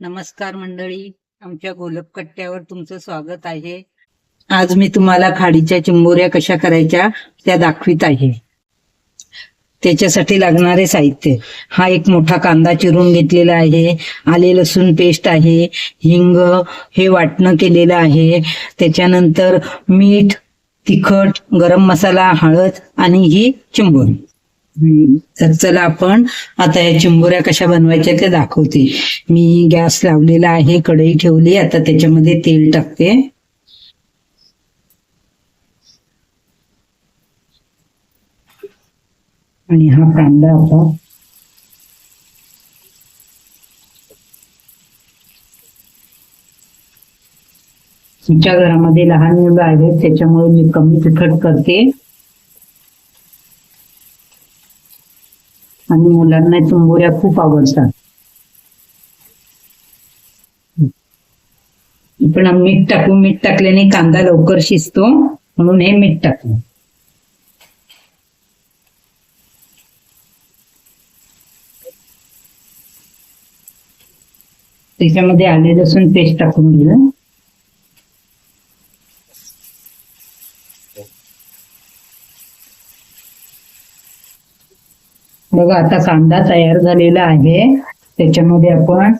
नमस्कार मंडळी आमच्या गोलपकट्ट्यावर तुमचं स्वागत आहे. आज मी तुम्हाला खाडीच्या चिंबोऱ्या कशा करायच्या त्या दाखवित आहे. त्याच्यासाठी लागणारे साहित्य. हा एक मोठा कांदा चिरून घेतलेला आहे. आले लसूण पेस्ट आहे हिंग हे वाटणं केलेलं आहे. त्याच्यानंतर मीठ तिखट गरम मसाला हळद आणि ही चिंबोरी. तर चला आपण आता या चिंबोऱ्या कशा बनवायच्या ते दाखवते. मी गॅस लावलेला आहे कढई ठेवली आता त्याच्यामध्ये तेल टाकते. आणि हा कांदा आता तुमच्या घरामध्ये लहान मुलं आहेत त्याच्यामुळे मी कमी तिखट करते. आणि मुलांना तुंबोऱ्या खूप आवडतात. पण मीठ टाकू मीठ टाकल्याने कांदा लवकर शिजतो म्हणून हे मीठ टाकू. त्याच्यामध्ये आले लसूण पेस्ट टाकून दिलं. बघा आता कांदा तयार झालेला आहे. त्याच्यामध्ये आपण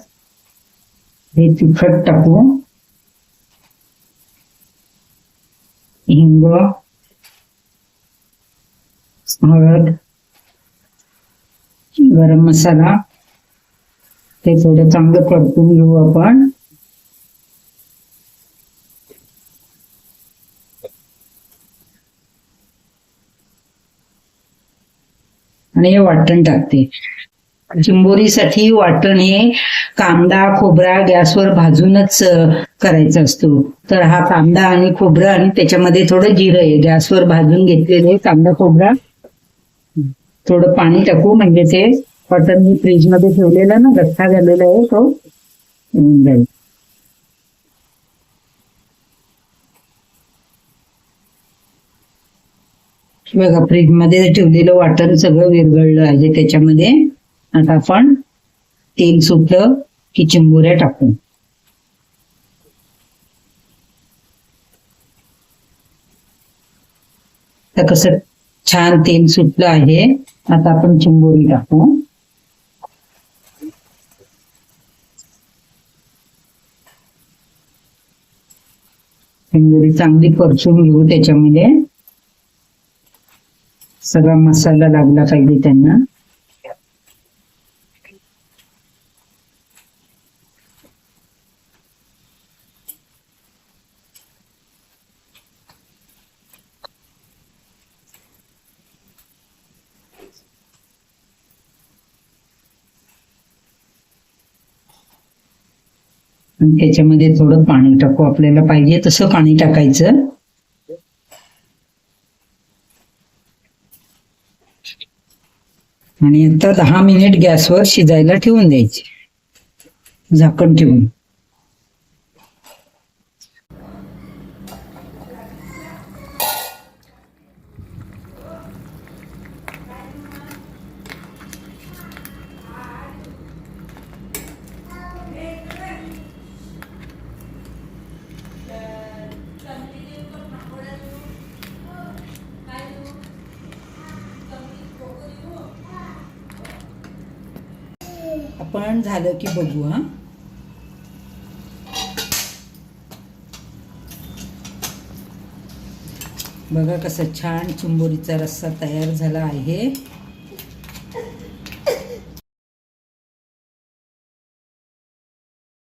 हे तिखट टाकू. हिंग हळद गरम मसाला. ते थोडं चांगलं परतून घेऊ आपण. आणि हे वाटण टाकते. चिंबोरीसाठी वाटण हे कांदा खोबरा गॅसवर भाजूनच करायचा असतो. तर हा कांदा आणि खोबरा आणि त्याच्यामध्ये थोडं जिरं आहे. गॅसवर भाजून घेतलेले कांदा खोबरा. थोडं पाणी टाकू म्हणजे ते वाटण मी फ्रीजमध्ये ठेवलेलं ना गठ्ठा झालेला आहे तो. जाईल बघा फ्रीजमध्ये ठेवलेलं वाटण सगळं विरघळलं आहे. त्याच्यामध्ये आता आपण तेल सुटलं की चिंबोऱ्या टाकू. तर कसं छान तेल सुटलं आहे. आता आपण चिंबोरी टाकू. चिंबोरी चांगली परचून घेऊ त्याच्यामध्ये. सगळा मसाला लागला पाहिजे त्यांना. त्याच्यामध्ये थोडं पाणी टाकू. आपल्याला पाहिजे तसं पाणी टाकायचं. आणि आता दहा मिनिट गॅसवर शिजायला ठेवून द्यायचे. झाकण ठेवून. आपण झालं की बघू हा. बघा कसं छान चुंबोरीचा रस्सा तयार झाला आहे.